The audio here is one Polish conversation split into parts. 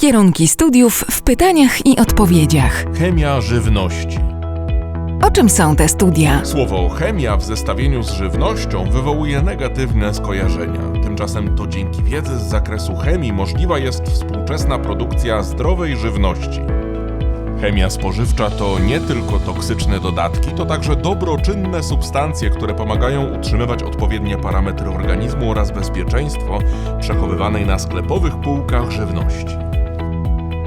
Kierunki studiów w pytaniach i odpowiedziach. Chemia żywności. O czym są te studia? Słowo chemia w zestawieniu z żywnością wywołuje negatywne skojarzenia. Tymczasem to dzięki wiedzy z zakresu chemii możliwa jest współczesna produkcja zdrowej żywności. Chemia spożywcza to nie tylko toksyczne dodatki, to także dobroczynne substancje, które pomagają utrzymywać odpowiednie parametry organizmu oraz bezpieczeństwo przechowywanej na sklepowych półkach żywności.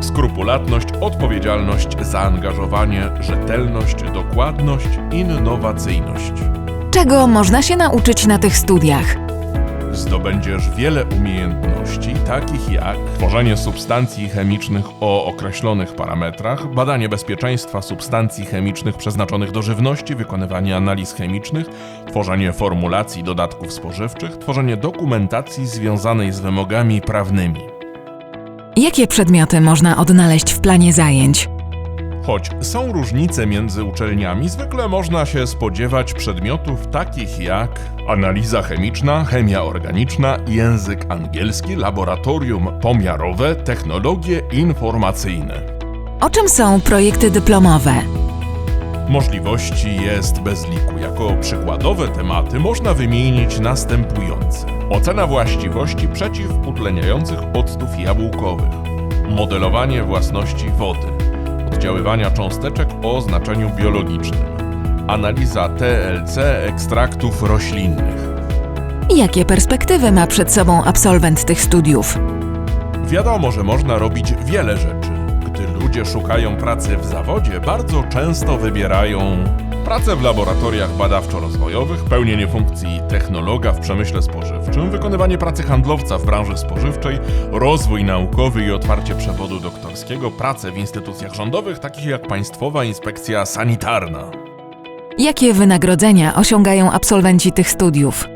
skrupulatność, odpowiedzialność, zaangażowanie, rzetelność, dokładność, innowacyjność. Czego można się nauczyć na tych studiach? Zdobędziesz wiele umiejętności, takich jak tworzenie substancji chemicznych o określonych parametrach, badanie bezpieczeństwa substancji chemicznych przeznaczonych do żywności, wykonywanie analiz chemicznych, tworzenie formulacji dodatków spożywczych, tworzenie dokumentacji związanej z wymogami prawnymi. Jakie przedmioty można odnaleźć w planie zajęć? Choć są różnice między uczelniami, zwykle można się spodziewać przedmiotów takich jak analiza chemiczna, chemia organiczna, język angielski, laboratorium pomiarowe, technologie informacyjne. O czym są projekty dyplomowe? Możliwości jest bez liku. Jako przykładowe tematy można wymienić następujące: ocena właściwości przeciwutleniających octów jabłkowych, modelowanie własności wody, oddziaływania cząsteczek o znaczeniu biologicznym, analiza TLC ekstraktów roślinnych. Jakie perspektywy ma przed sobą absolwent tych studiów? Wiadomo, że można robić wiele rzeczy. Gdy ludzie szukają pracy w zawodzie, bardzo często wybierają pracę w laboratoriach badawczo-rozwojowych, pełnienie funkcji technologa w przemyśle spożywczym, wykonywanie pracy handlowca w branży spożywczej, rozwój naukowy i otwarcie przewodu doktorskiego, pracę w instytucjach rządowych, takich jak Państwowa Inspekcja Sanitarna. Jakie wynagrodzenia osiągają absolwenci tych studiów?